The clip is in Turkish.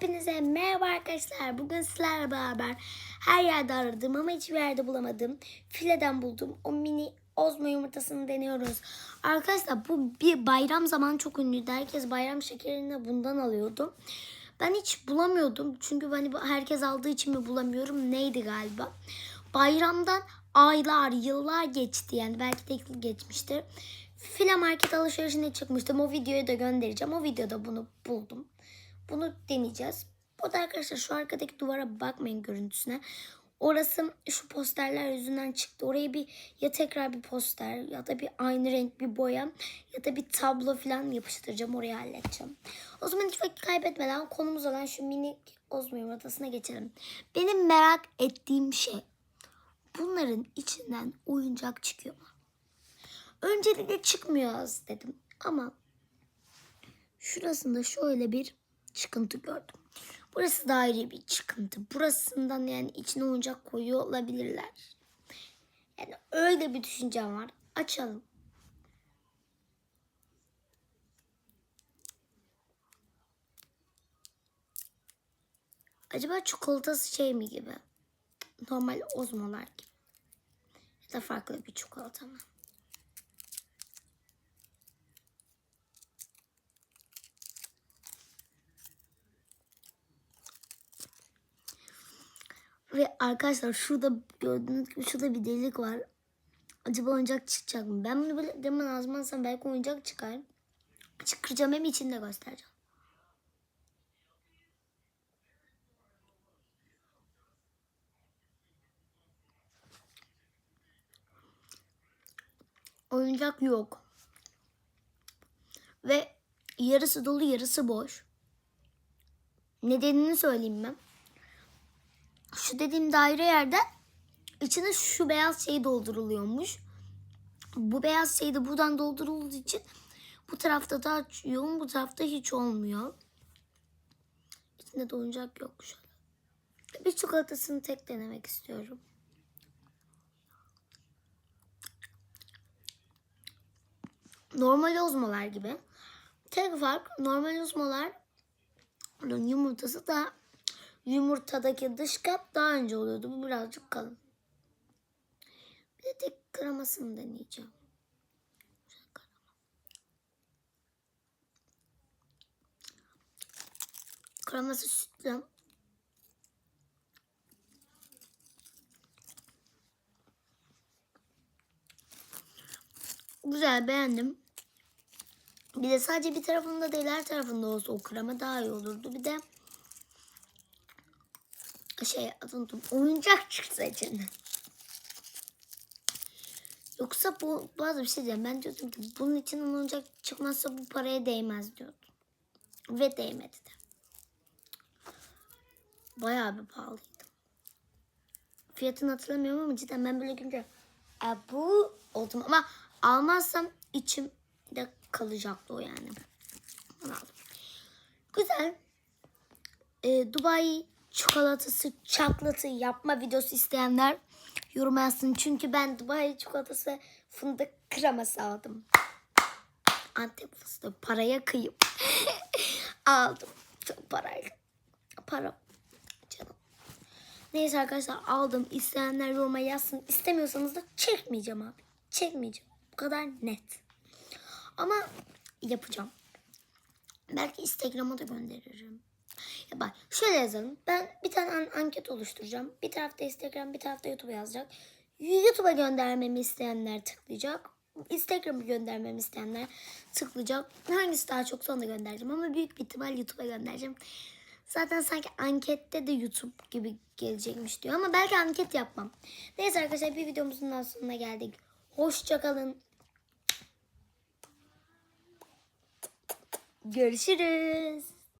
Hepinize merhaba arkadaşlar. Bugün sizlerle beraber her yerde aradım ama hiçbir yerde bulamadım. Fileden buldum. O mini ozmo yumurtasını deniyoruz. Arkadaşlar bu bir bayram zamanı çok ünlüydü. Herkes bayram şekerini bundan alıyordu. Ben hiç bulamıyordum. Çünkü hani herkes aldığı için mi bulamıyorum neydi galiba. Bayramdan aylar, yıllar geçti yani belki de yıl geçmiştir. File market alışverişine çıkmıştım. O videoyu da göndereceğim. O videoda bunu buldum. Bunu deneyeceğiz. Bu da arkadaşlar şu arkadaki duvara bakmayın görüntüsüne. Orası şu posterler yüzünden çıktı. Oraya bir ya tekrar bir poster ya da bir aynı renk bir boya ya da bir tablo falan yapıştıracağım. Orayı halledeceğim. O zaman hiç vakit kaybetmeden konumuz olan şu minik ozmo yumurtasına geçelim. Benim merak ettiğim şey bunların içinden oyuncak çıkıyor mu? Öncelikle çıkmıyor dedim ama şurasında şöyle bir çıkıntı gördüm. Burası da ayrı bir çıkıntı. Burasından yani içine oyuncak koyuyor olabilirler. Yani öyle bir düşüncem var. Açalım. Acaba çikolatası şey mi gibi? Normal ozmolar gibi. Ya da farklı bir çikolata mı? Ve arkadaşlar şurada gördüğünüz gibi şurada bir delik var. Acaba oyuncak çıkacak mı? Ben bunu böyle demin ağzıma alsam belki oyuncak çıkar. Çıkaracağım hem içinde göstereceğim. Oyuncak yok. Ve yarısı dolu yarısı boş. Nedenini söyleyeyim ben şu dediğim daire yerde içine şu beyaz şey dolduruluyormuş. Bu beyaz şey de buradan doldurulduğu için bu tarafta daha yoğun bu tarafta hiç olmuyor. İçinde de oyuncak yok şu an. Bir çikolatasını tek denemek istiyorum. Normal ozmalar gibi. Tek fark normal ozmalar yumurtası da yumurtadaki dış kap daha önce oluyordu. Bu birazcık kalın. Bir de tek kremasını deneyeceğim. Kreması sütlü. Güzel beğendim. Bir de sadece bir tarafında değil her tarafında olsa o krema daha iyi olurdu. Bir de şey adını. Oyuncak çıksa içinden. Yoksa bu bazı bir şey diyeceğim. Ben diyordum ki bunun içinden oyuncak çıkmazsa bu paraya değmez diyordum. Ve değmedi de. Bayağı bir pahalıydı. Fiyatını hatırlamıyorum ama cidden ben böyle görünce e, bu oldum ama almazsam içimde kalacaktı o yani. Onu. Güzel. E, Dubai çikolatası çaklatı yapma videosu isteyenler yorum yazsın. Çünkü ben Dubai çikolatası fındık kreması aldım. Antep fıstığı paraya kıyıp aldım. Çok parayla. Para. Canım. Neyse arkadaşlar aldım. İsteyenler yoruma yazsın. İstemiyorsanız da çekmeyeceğim abi. Çekmeyeceğim. Bu kadar net. Ama yapacağım. Belki Instagram'a da gönderirim. Ya bak şöyle yazalım. Ben bir tane an- anket oluşturacağım. Bir tarafta Instagram, bir tarafta YouTube yazacak. YouTube'a göndermemi isteyenler tıklayacak. Instagram'a göndermemi isteyenler tıklayacak. Hangisi daha çok onu göndereceğim. Ama büyük bir ihtimal YouTube'a göndereceğim. Zaten sanki ankette de YouTube gibi gelecekmiş diyor. Ama belki anket yapmam. Neyse arkadaşlar bir videomuzun daha sonuna geldik. Hoşçakalın. Görüşürüz.